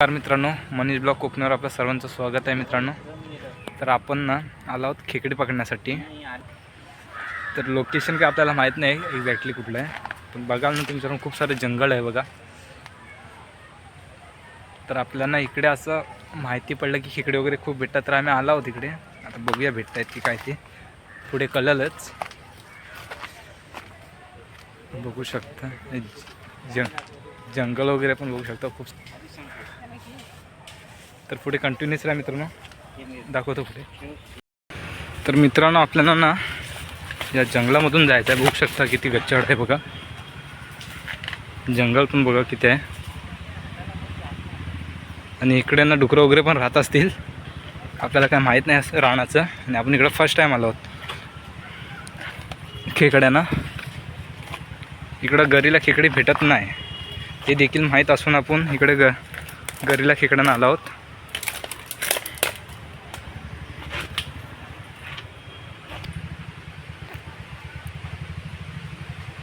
नमस्कार मित्रांनो मनीष ब्लॉक कोकणावर आपलं सर्वांचं स्वागत आहे मित्रांनो. तर आपण ना आलो आहोत खेकडे पकडण्यासाठी. तर लोकेशन काय आपल्याला माहीत नाही एक्झॅक्टली कुठलं आहे. पण बघाल ना तुमच्याकडून खूप सारं जंगल आहे बघा. तर आपल्याला इकडे असं माहिती पडलं की खेकडे वगैरे खूप भेटतात. तर आम्ही आलो आहोत इकडे. आता बघूया भेटत आहेत की काय ते. पुढे कळलंच. बघू शकता. जंग जंगल वगैरे पण बघू शकता. खूप तर पुढे कंटिन्यूच राहा मित्रांनो. दाखवतो पुढे. तर मित्रांनो आपल्याला ना या जंगलामधून जायचं आहे बघू शकता किती गच्चाळ आहे बघा. जंगल पण बघा किती आहे. आणि इकडे ना डुकरं वगैरे पण राहत असतील. आपल्याला काय माहीत नाही असं राहण्याचं. आणि आपण इकडं फर्स्ट टाईम आलो आहोत. खेकड्यांना इकडं गरीला खेकडी भेटत नाही. हे देखील माहीत असून आपण इकडे ग गरीला खेकड्यांना आलो आहोत.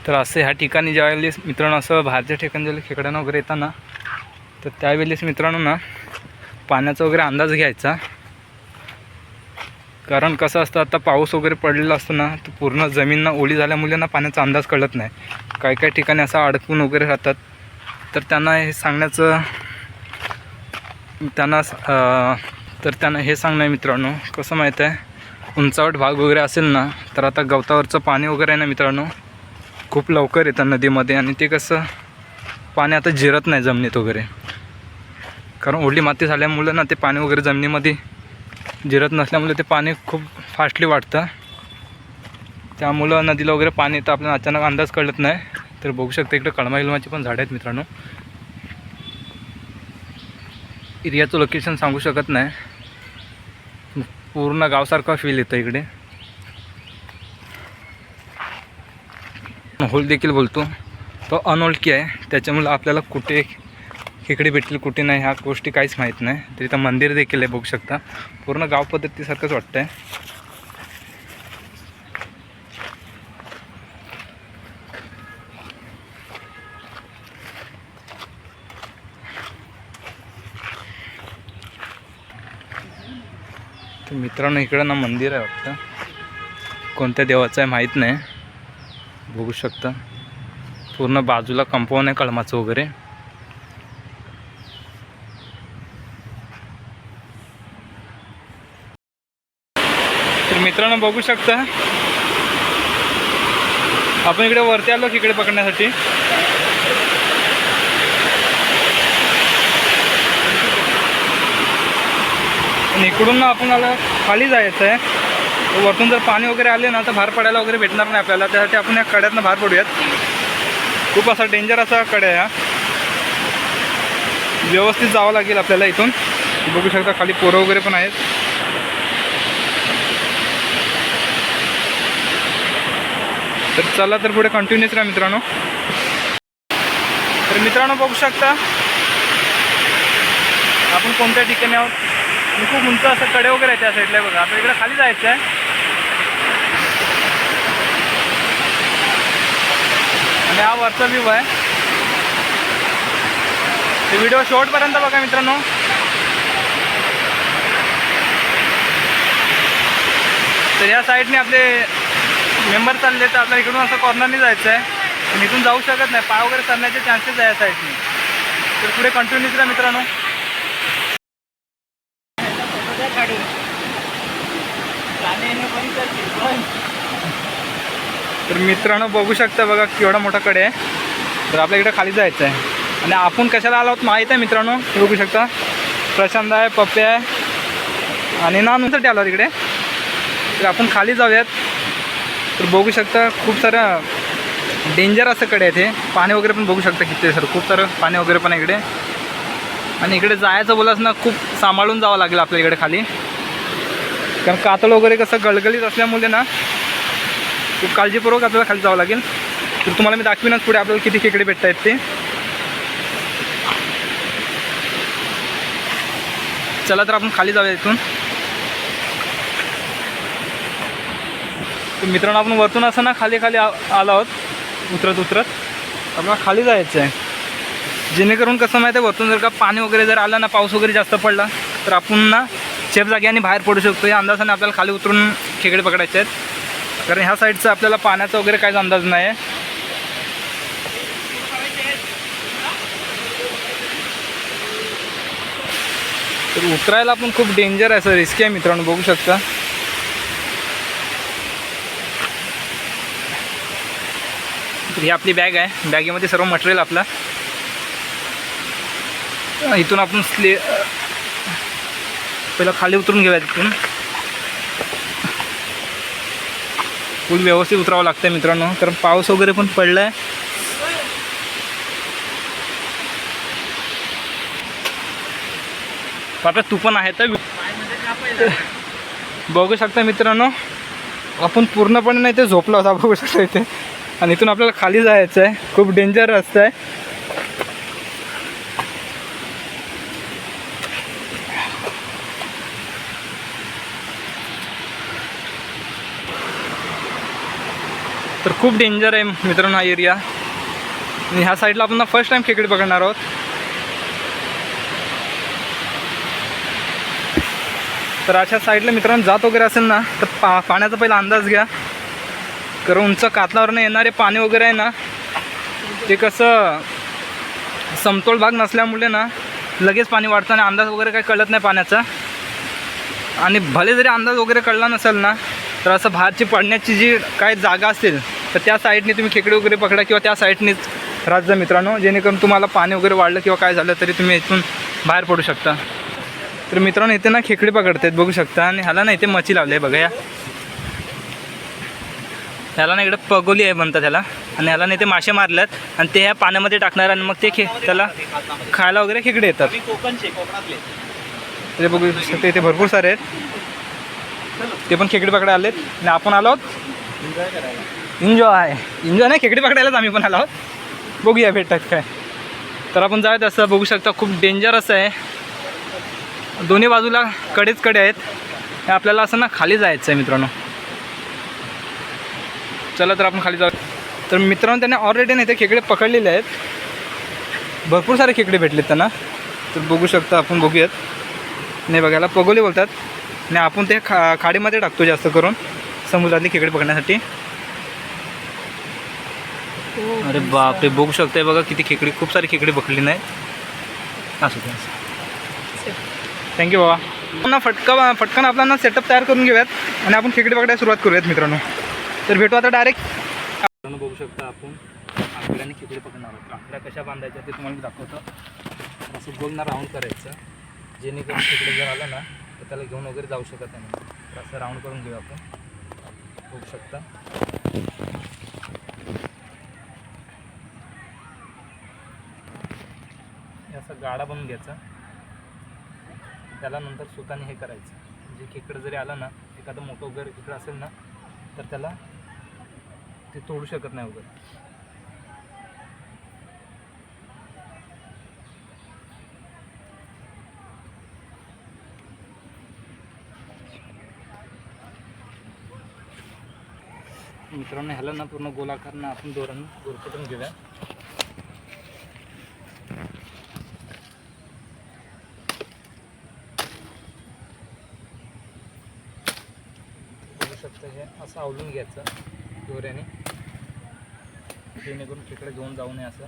तर असं ह्या ठिकाणी ज्यावेळेस मित्रांनो असं बाहेरच्या ठिकाणी ज्यावेळेस खेकड्यानं वगैरे येताना तर त्यावेळेस मित्रांनो ना पाण्याचा वगैरे अंदाज घ्यायचा. कारण कसं असतं आता पाऊस वगैरे पडलेला असतो ना तर पूर्ण जमीन ना ओली झाल्यामुळे ना पाण्याचा अंदाज कळत नाही. काही काही ठिकाणी असं अडकून वगैरे राहतात. तर त्यांना हे सांगण्याचं त्यांना तर त्यांना हे सांगणं आहे मित्रांनो कसं माहीत आहे उंचावट भाग वगैरे असेल ना तर आता गवतावरचं पाणी वगैरे आहे ना मित्रांनो खूप लवकर येतं नदीमध्ये आणि ते कसं पाणी आता जिरत नाही जमिनीत वगैरे. कारण ओढली माती झाल्यामुळं ना ते पाणी वगैरे जमिनीमध्ये जिरत नसल्यामुळे ते पाणी खूप फास्टली वाटतं त्यामुळं नदीला वगैरे पाणी येतं आपल्याला अचानक अंदाज कळत नाही. तर बघू शकता इकडे कळमा पण झाडं आहेत मित्रांनो. एरियाचं लोकेशन सांगू शकत नाही. पूर्ण गावसारखा फील येतं इकडे. होल देखील बोलतो. तो अनोळखी आहे. त्याच्यामुळं आपल्याला कुठे खेकडे भेटतील कुठे नाही ह्या गोष्टी काहीच माहीत नाही. तर इथं मंदिर देखील आहे बघू शकता. पूर्ण गाव पद्धतीसारखंच वाटतं आहे तर मित्रांनो इकडं ना मंदिर आहे वाटतं. कोणत्या देवाचं आहे माहीत नाही. बघू शकता. पूर्ण बाजूला कंपाऊंड आहे कळमाचं वगैरे. तर मित्रांनो बघू शकता. आपण इकडे वरती आलो इकडे पकडण्यासाठी? इकडून ना आपण आला खाली जायचं आहे. तर वरतून जर पाणी वगैरे आले ना तर बाहेर पडायला वगैरे भेटणार नाही आपल्याला. त्यासाठी आपण या कड्यातनं बाहेर पडूयात. खूप असा डेंजर असा कड्या आहे व्यवस्थित जावं लागेल आपल्याला इथून. बघू शकता खाली पोरं वगैरे पण आहेत. तर चला तर पुढे कंटिन्यूच राहा मित्रांनो. तर मित्रांनो बघू शकता आपण कोणत्या ठिकाणी आहोत? खूप उंच असं कडे वगैरे आहे त्या साईडला बघा. आता इकडे खाली जायचं आहे. आणि हा वरचा व्ह्यू आहे. ते व्हिडिओ शेवटपर्यंत बघा मित्रांनो. तर या साईडने आपले मेंबर चालले तर आपल्याला इकडून असं कॉर्नरनी जायचं आहे. पण इथून जाऊ शकत नाही पाय वगैरे चालण्याचे चान्सेस आहे या साईडने तर पुढे कंटिन्यूच करा मित्रांनो. तर मित्रांनो बघू शकता बघा केवढा मोठा कडे आहे. तर आपल्या इकडे खाली जायचं आहे. आणि आपण कशाला आलो आहोत माहीत आहे मित्रांनो? हे बघू शकता. प्रशांत आहे पप्पे आहे आणि नानूसाठी आलो आहोत इकडे. तर आपण खाली जाऊयात. तर बघू शकता खूप सारं डेंजर असं कडे आहे ते पाणी वगैरे पण बघू शकता किती सर खूप सारं पाणी वगैरे पण इकडे. आणि इकडे जायचं बोलास ना खूप सांभाळून जावं लागेल आपल्या इकडे खाली. कारण कातळ वगैरे कसं गळगळीत असल्यामुळे ना खूप काळजीपूर्वक आपल्याला खाली जावं लागेल. तर तुम्हाला मी दाखवीनच पुढे आपल्याला किती खेकडे भेटत आहेत ते. चला तर आपण खाली जाऊया इथून. तर मित्रांनो आपण वरतून असं ना खाली खाली आलो आहोत. उतरत उतरत. आपल्याला खाली जायचं आहे जेणेकरून कसं माहिती आहे वरतून जर का पाणी वगैरे जर आलं ना पाऊस वगैरे जास्त पडला तर आपण ना शेफ जागी आणि बाहेर पडू शकतो. या अंदाजाने आपल्याला खाली उतरून खेकडे पकडायचे आहेत. कारण ह्या साईडचा आपल्याला पाण्याचा वगैरे काहीच अंदाज नाही आहे तर उतरायला पण खूप डेंजर आहे सर रिस्की आहे मित्रांनो बघू शकता. तर ही आपली बॅग आहे. बॅगेमध्ये सर्व मटेरियल आपला. इथून आपण स्ले पहिलं खाली उतरून घेऊया तिथून फुल व्यवस्थित उतरावं लागतं मित्रांनो. कारण पाऊस वगैरे पण पडला आहे तू पण आहे तर? बघू शकता मित्रांनो. आपण पूर्णपणे नाही ते झोपला होता बघू शकता इथे. आणि इथून आपल्याला खाली जायचं आहे खूप डेंजर रस्ता आहे तर खूप डेंजर आहे मित्रांनो हा एरिया आणि ह्या साईडला आपण फर्स्ट टाइम खेकडे पकडणार आहोत. तर अशा साईडला मित्रांनो जात वगैरे असेल ना तर पा पाण्याचा पहिला अंदाज घ्या. कारण उंच कातलावरनं येणारे पाणी वगैरे आहे ना ते कसं समतोल भाग नसल्यामुळे ना लगेच पाणी वाढतं आणि अंदाज वगैरे काही कळत नाही पाण्याचा. आणि भले जरी अंदाज वगैरे कळला नसेल ना तर असं बाहेरची पडण्याची जी काय जागा असेल तर त्या साईडने तुम्ही खेकडे वगैरे पकडा किंवा त्या साईडनेच राहत जा मित्रांनो. जेणेकरून तुम्हाला पाणी वगैरे वाढलं किंवा काय झालं तरी तुम्ही इथून बाहेर पडू शकता. तर मित्रांनो इथे ना खेकडे पकडतात बघू शकता. आणि ह्याला ना इथे मच्छी लावली आहे बघा या. ह्याला ना इकडे पगोली आहे म्हणतात ह्याला. आणि ह्याला ना इथे मासे मारल्यात. आणि ते ह्या पाण्यामध्ये टाकणार आणि मग ते खे त्याला खायला वगैरे खेकडे येतात. ते बघू शकते इथे भरपूर सारे आहेत. ते पण खेकडे पकडायला आलेत. आणि आपण आलो आहोत. एन्जॉय एन्जॉय नाही खेकडे पकडायलाच आम्ही पण आलो आहोत. बघूया भेटतात काय. तर आपण जायत असं बघू शकता खूप डेंजर असं आहे. दोन्ही बाजूला कडेच कडे आहेत. आपल्याला असं ना खाली जायचं आहे मित्रांनो. चला तर आपण खाली जाऊ तर मित्रांनो त्यांना ऑलरेडी नाही ते खेकडे पकडलेले आहेत. भरपूर सारे खेकडे भेटलेत त्यांना. तर बघू शकता आपण बघूयात. नाही बघायला पगोले बोलतात. आणि आपण ते खा खाडीमध्ये टाकतो जास्त करून. समुद्रातली खेकडे पकडण्यासाठी. अरे बापरे बघू शकताय बघा किती खेकडी खूप सारी खेकडी बकडली नाही. असं दे थँक्यू बाबा. पुन्हा फटका फटकन आपल्याला सेटअप तयार करून घेऊयात आणि आपण खेकडे पकडायला सुरुवात करूयात मित्रांनो. तर भेटू आता डायरेक्ट मित्रांनो बघू शकता आपण आकड्याने खेकडे पकडणार आहोत. आकड्या कशा बांधायच्या ते तुम्हाला मी दाखवतो. असं गोल ना राऊंड करायचं. जेणेकरून खेकडे जर आलं ना तर त्याला घेऊन वगैरे जाऊ शकत नाही. असं राऊंड करून घेऊ आपण. बघू शकता हे असा गाडा बनवून घ्यायचा. त्याला नंतर सुताने हे करायचं. म्हणजे खेकडं जरी आलं ना एखादं मोठं वगैरे खेकडं असेल ना तर त्याला ते तोडू शकत नाही वगैरे. मित्रांनो ह्याला ना पूर्ण गोलाकारनं आपण दोरण गोरपटून घेऊया. शकता हे असं आवलून घ्यायचं दोऱ्याने. जेणेकरून तिकडे घेऊन जाऊ नये असं.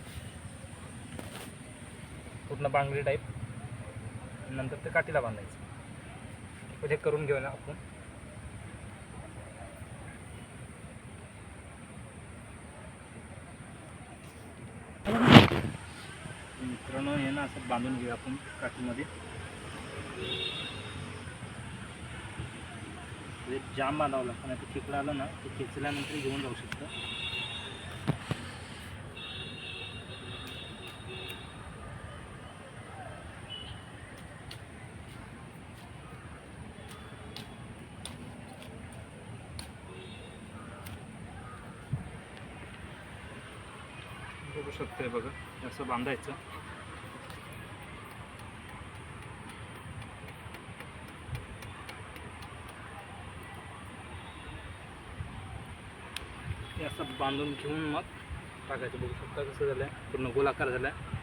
पूर्ण बांगडी टाईप नंतर ते काठीला बांधायचं. म्हणजे करून घेऊ ना आपण. मित्रांनो हे ना असं बांधून घेऊ आपण काठीमध्ये हे जाम बांधावं लागतं नाही तर खेकडं आलं ना ते खेचल्यानंतर घेऊन जाऊ शकतं. बघू शकतोय बघा असं बांधायचं हे असं बांधून घेऊन मग टाकायचं. बघू शकता कसं झालं आहे पूर्ण गोलाकार झाला आहे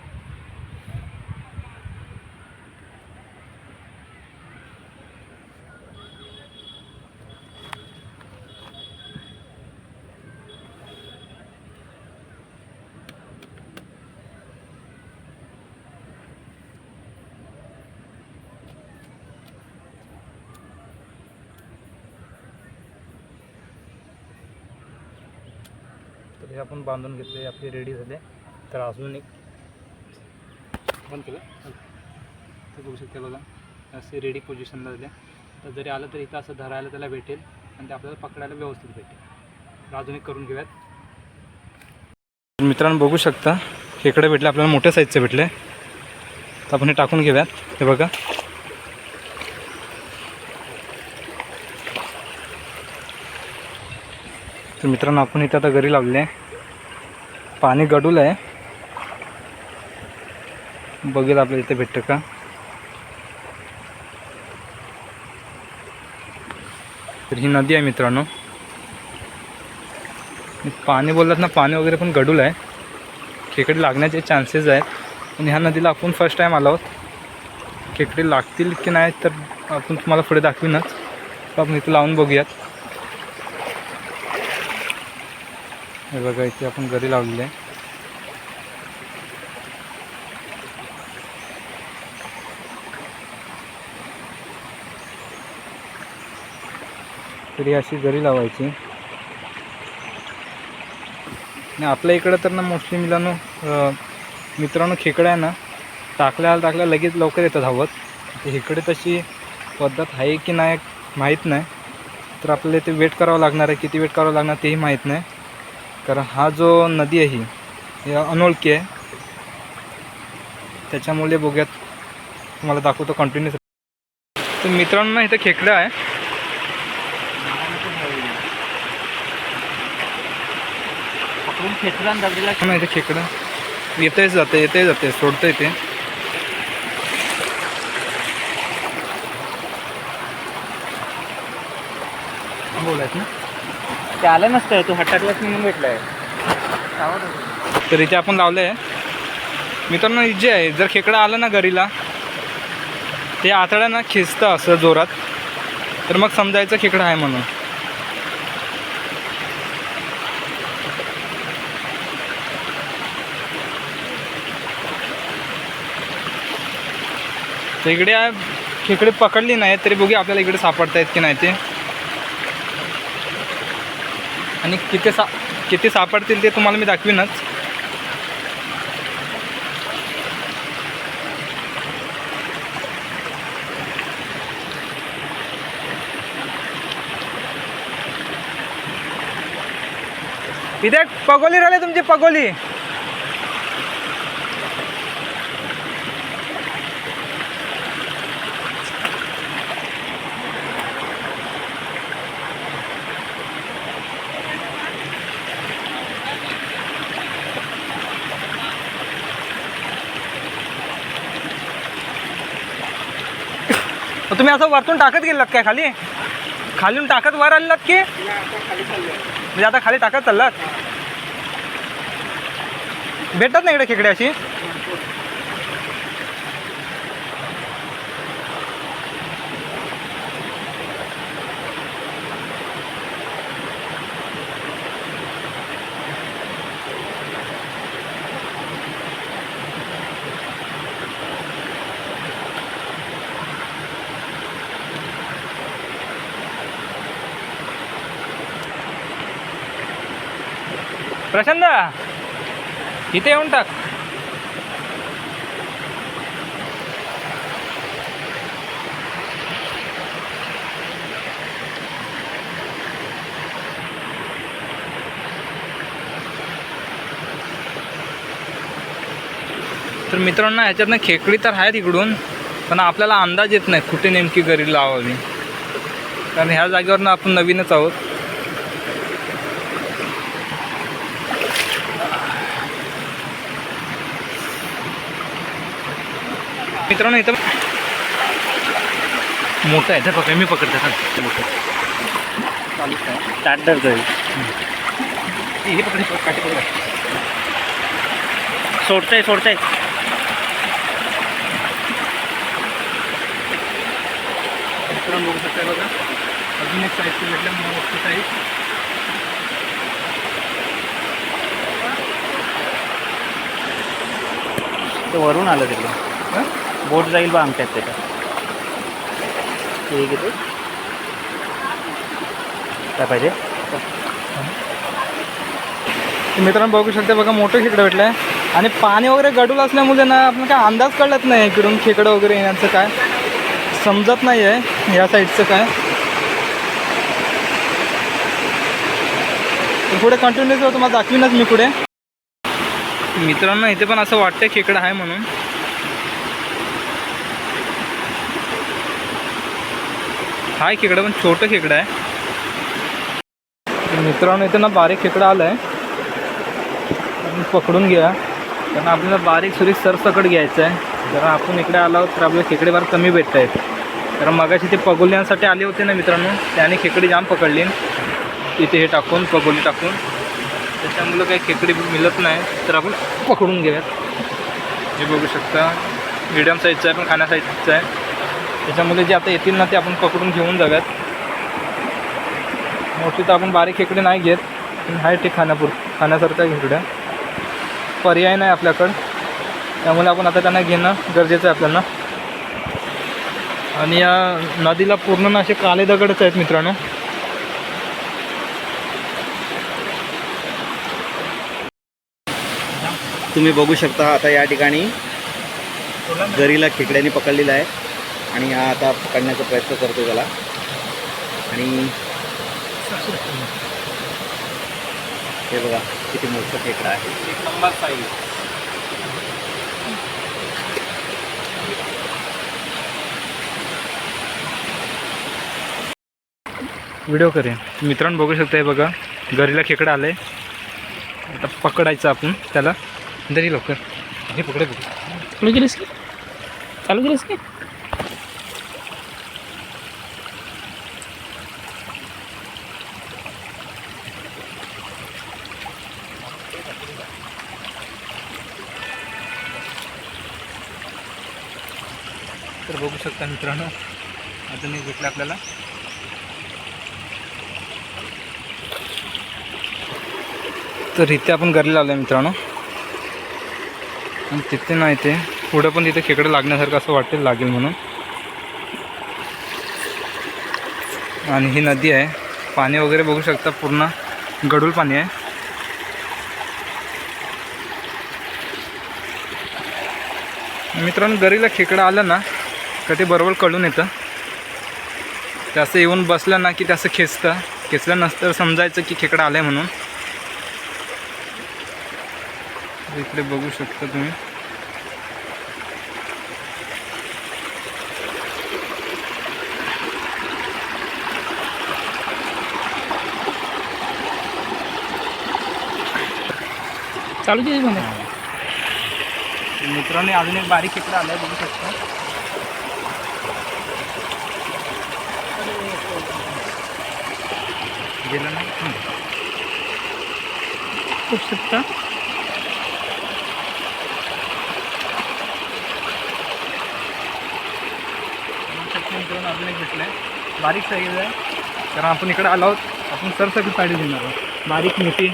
हे आपण बांधून घेतले आपले रेडी झाले. तर अजून एक बंद केलं? ते बघू शकते बघा. असे रेडी पोझिशनला झाले. तर जरी आलं तर इथं असं धरायला त्याला भेटेल आणि ते आपल्याला पकडायला व्यवस्थित भेटेल. तर अजून एक करून घेऊयात. मित्रांनो बघू शकता. खेकडे भेटले आपल्याला मोठ्या साईजचे भेटले. तर आपण हे टाकून घेऊयात. हे बघा. तर मित्रांनो आपण इथे आता घरी लावले आहे. पाणी गडूल आहे. बघेल आपल्या इथे भेटतं का? तर ही नदी आहे मित्रांनो. पाणी बोललात ना पाणी वगैरे पण गडूल आहे. खेकडे लागण्याचे चान्सेस आहेत. पण ह्या नदीला आपण फर्स्ट टाईम आलो आहोत. खेकडे लागतील की नाही तर आपण तुम्हाला पुढे दाखवीनच. आपण इथे लावून बघूयात. हे बघा इथे आपण घरी लावलेले आहे. तरी अशी घरी लावायची. आणि आपल्या इकडं तर ना मोस्टली मिलानो मित्रांनो खेकडा आहे ना टाकल्या टाकल्या लगेच लवकर येतात धावत इकडे तशी पद्धत आहे की नाही माहीत नाही. तर आपल्याला इथे वेट करावं लागणार आहे किती वेट करावं लागणार तेही माहीत नाही. कारण हा जो नदी आहे ही अनोळखी आहे. त्याच्यामुळे बघूयात. तुम्हाला दाखवतो कंटिन्यूस तर मित्रांनो इथं खेकडं आहे. इथे खेकडं. येतंय जाते येते जाते सोडतं येते बोलायत ना? ते आलं नसतं तू हट्टाटलाच म्हणून आहे तर इथे आपण लावलं आहे मित्रांनो इजे आहे जर खेकडं आलं ना घरीला ते आतड्या ना खिचतं असं जोरात. तर मग समजायचं खेकडं आहे म्हणून. तर इकडे खेकडे पकडली नाही तरी बघूया आपल्याला इकडे सापडत आहेत की नाही ते. आणि किती सा किती सापडतील ते तुम्हाला मी दाखवीनच. इथे एक पगोली राहिले तुमची पगोली. मग तुम्ही असं वरतून टाकत गेलात काय खाली? खालून टाकत वर आणलात की म्हणजे आता खाली टाकत चाललात? भेटत नाही इकडे खेकडे अशी प्रशांत इथे येऊन टाक. तर मित्रांनो ह्याच्यातनं खेकडी तर आहेत इकडून पण आपल्याला अंदाज येत नाही कुठे नेमकी घरी लावावी. कारण ह्या जागेवरनं आपण नवीनच आहोत. मित्रांनो इथं मोठं आहे पकड मी पकडते सांग मोठं ताट धरतोय हे पकड हे पकड, काठी पकड. सोडतंय सोडतंय. मित्रांनो बघू अजून एक साईजची भेटलं मोठी साईज ते वरून आलं तिकडे. हं? बोट जाईल बा आमच्यात त्याच्यात ठीक आहे काय पाहिजे? मित्रांनो बघू शकता बघा मोठं खेकडं भेटलं आहे आणि पाणी वगैरे गडूल असल्यामुळे ना आपण काय अंदाज कळत नाही इकडून खेकडं वगैरे येण्याचं काय. समजत नाही आहे या साईडचं काय. पुढे कंटिन्युअस तुम्हाला दाखवीनच मी पुढे. मित्रांनो इथे पण असं वाटतं खेकडं आहे म्हणून. हाय खेकडं पण छोटं खेकडं आहे. मित्रांनो इथे ना बारीक खेकडं आलं आहे आपण पकडून घ्या कारण आपल्याला बारीक सुरी सरसकट घ्यायचं आहे. जर आपण इकडे आलो तर आपल्याला खेकडे फार कमी भेटत आहेत कारण मगाशी ते पगोल्यांसाठी आले होते ना मित्रांनो त्याने खेकडी जाम पकडली. इथे हे टाकून पगोली टाकून. त्याच्यामुळं काही खेकडी मिळत नाही. तर आपण पकडून घेऊयात. हे बघू शकता. मिडियम साईजचं आहे पण खाण्या साईजचं आहे. त्याच्यामुळे जे आता येतील ना ते आपण पकडून घेऊन जाव्यात मोठी तर आपण बारीक खेकडे नाही घेत पण आहे ते खाण्यापूर खाण्यासारखं खेकडं. पर्याय नाही आपल्याकडं. त्यामुळे आपण आता त्यांना घेणं गरजेचं आहे आपल्याला. आणि या नदीला पूर्ण ना असे काले दगडच आहेत मित्रांनो. तुम्ही बघू शकता आता या ठिकाणी गरीला खेकड्याने पकडलेला आहे. आणि हा आता पकडण्याचा प्रयत्न करतो त्याला. आणि हे बघा किती मोठं खेकडा आहे. एक नंबर साईज. व्हिडिओ करेन. मित्रांनो बघू शकता हे बघा घरीला खेकडं आलंय. आता पकडायचं आपण त्याला. तरी लवकर. हे पकडे बघू. चालू केलीस की? चालू केलीस की? तर बघू शकता मित्रांनो. अजून एक भेटलं आपल्याला. तर इथे आपण घरी आलो आहे मित्रांनो. आणि तिथे नाही ते. पुढं पण तिथे खेकडं लागण्यासारखं असं वाटेल लागेल म्हणून. आणि ही नदी आहे. पाणी वगैरे बघू शकता पूर्ण गडूल पाणी आहे. मित्रांनो गरीला खेकडं आलं ना का ते बरोबर कळून येतं. ते असं येऊन बसलं ना की ते असं खेचतं. खेचलं नसतं समजायचं की खेकडं आलं आहे म्हणून इकडे बघू शकता तुम्ही. चालू म्हणे मित्रांनो अजून एक बारीक खेकडं आलं आहे बघू शकता. गेलं ना हं. खूप शकता मित्रांनो अजून एक भेटलं आहे बारीक साईज आहे. कारण आपण इकडे आलो आहोत आपण सरसकट साडी घेणार आहोत. बारीक मोठी.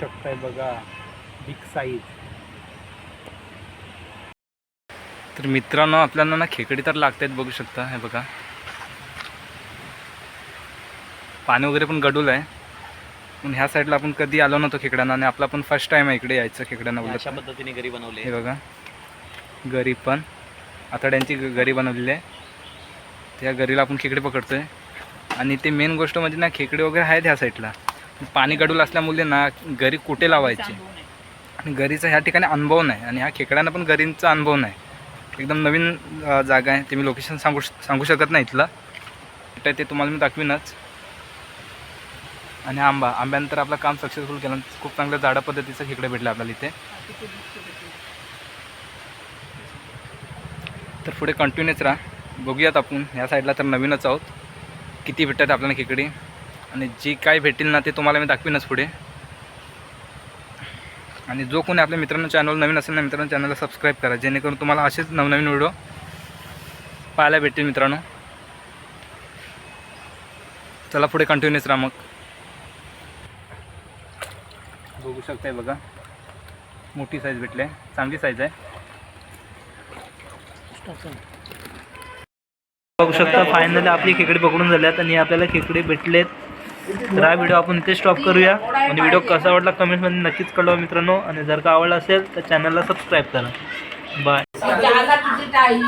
शकताय बघा. बिग साईज तर मित्रांनो आपल्याला ना खेकडी तर लागतायत बघू शकता हे बघा. पाणी वगैरे पण गडूल आहे. पण ह्या साईडला आपण कधी आलो नव्हतो खेकड्यांना आणि आपला पण फर्स्ट टाईम आहे इकडे यायचं खेकड्यांना अशा पद्धतीने घरी बनवले. हे बघा. गरी पण. आतड्यांची गरी बनवलेली आहे. त्या गरीला आपण खेकडे पकडतोय. आणि ते मेन गोष्ट म्हणजे ना खेकडे वगैरे आहेत ह्या साईडला पाणी गडूल असल्यामुळे ना गरी कुठे लावायची? आणि गरीचा ह्या ठिकाणी अनुभव नाही आणि ह्या खेकड्यांना पण गरींचा अनुभव नाही. एकदम नवीन जागा आहे. ते मी लोकेशन सांगू सांगू शकत नाही इथलं. तर ते तुम्हाला मी दाखवीनच. आणि आंबा आंब्यानंतर आपलं काम सक्सेसफुल केलं. खूप चांगल्या जाडा पद्धतीचं खेकडं भेटलं आपल्याला इथे. तर पुढे कंटिन्यूच राहा. बघूयात आपण. ह्या साईडला तर नवीनच आहोत. किती भेटतात आपल्याला खेकडी? आणि जी काय भेटेल ना ते तुम्हाला मी दाखवीनच पुढे. आणि जो कोणी आपल्या मित्रांनो चॅनल नवीन असेल ना मित्रांनो चॅनलला सबस्क्राईब करा. जेणेकरून तुम्हाला असेच नवनवीन व्हिडिओ पाहायला भेटतील मित्रांनो. चला पुढे कंटिन्यूच राहा मग. बघू शकताय बघा. मोठी साईज भेटली चांगली साईज आहे. बघू शकता फायनली आपली खेकडे पकडून झाल्यात आणि आपल्याला खेकडे भेटलेत. तर हा व्हिडिओ आपण इथे स्टॉप करूया. आणि व्हिडिओ कसा आवडला कमेंटमध्ये नक्कीच कळवा मित्रांनो. आणि जर का आवडला असेल तर चॅनलला सबस्क्राईब करा. बाय ताई